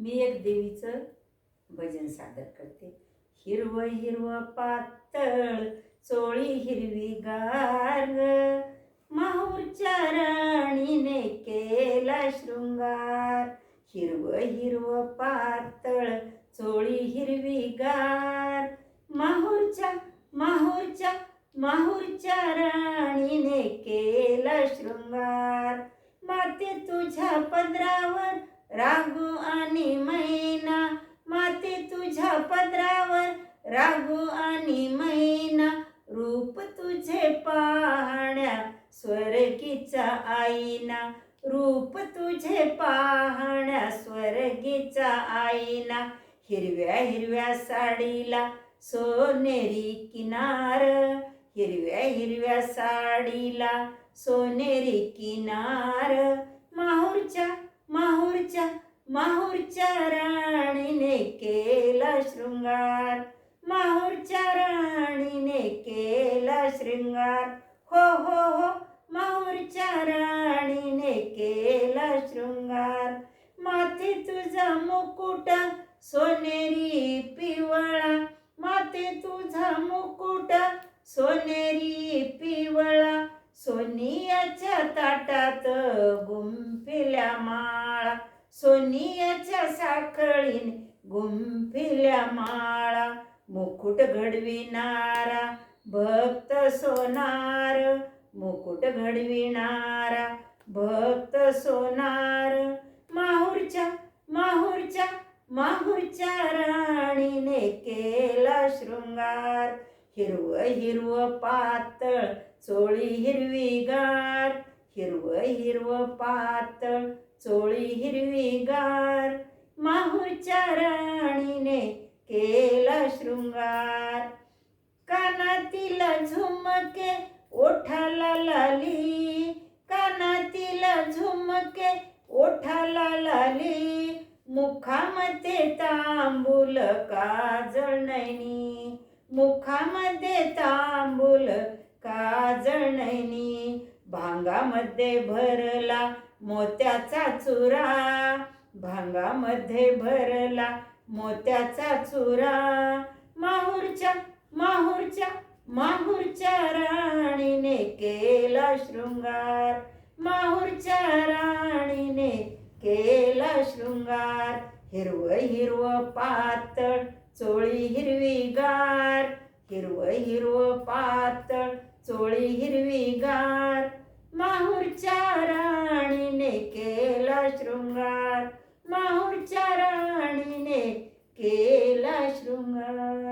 मी एक देवीचं भजन सादर करते. हिरव हिरव पातळ चोळी हिरवी गार माहूरच्या राणीने केला शृंगार. हिरव हिरव पातळ चोळी हिरवी गार माहूरच्या माहूरच्या माहूरच्या राणीने केला शृंगार. माते तुझ्या पदरावर राग आणि मैना रूप तुझे पाहण्या स्वर्गीचा आईना. रूप तुझे पाहण्या स्वर्गीचा आईना. हिरव्या हिरव्या साडीला सोनेरी किनार. हिरव्या हिरव्या साडीला सोनेरी किनार. माहूरच्या माहूरच्या माहूरच्या राणीने माहूरच्या राणीने केला शृंगार. माथे तुझा मुकुट सोनेरी पिवळा. माते तुझा मुकुट सोनेरी पिवळा. सोनियाच्या ताटात गुंफिल्या माळा. सोनियाच्या साखळीने गुंफिल्या माळा. मुकुट घडविणारा भक्त सोनार. मुकुट घडविणारा भक्त सोनार. माहूरच्या माहूरच्या माहूरच्या राणीने केला शृंगार. हिरव हिरव पातळ चोळी हिरवी गार. हिरव हिरव पातळ चोळी हिरवी गार. माहूरच्या राणीने केला शृंगार. कानातील झुमके ओठाला लाली कानातील झुमके. ओठाला लाली मुखामध्ये तांबूल काजळणी मुखामध्ये तांबूल काजळणी भांगामध्ये भरला मोत्याचा चुरा. भांगामध्ये भरला मोत्याचा चुरा. माहूरच्या माहूरच्या. माहूरच्या राणीने केला शृंगार. माहूरच्या राणीने केला शृंगार. हिरव हिरव पातळ चोळी हिरवी गार. हिरव हिरव पातळ चोळी हिरवी गार. माहूरच्या राणीने केला शृंगार. माहूरच्या राणीने केला शृंगार.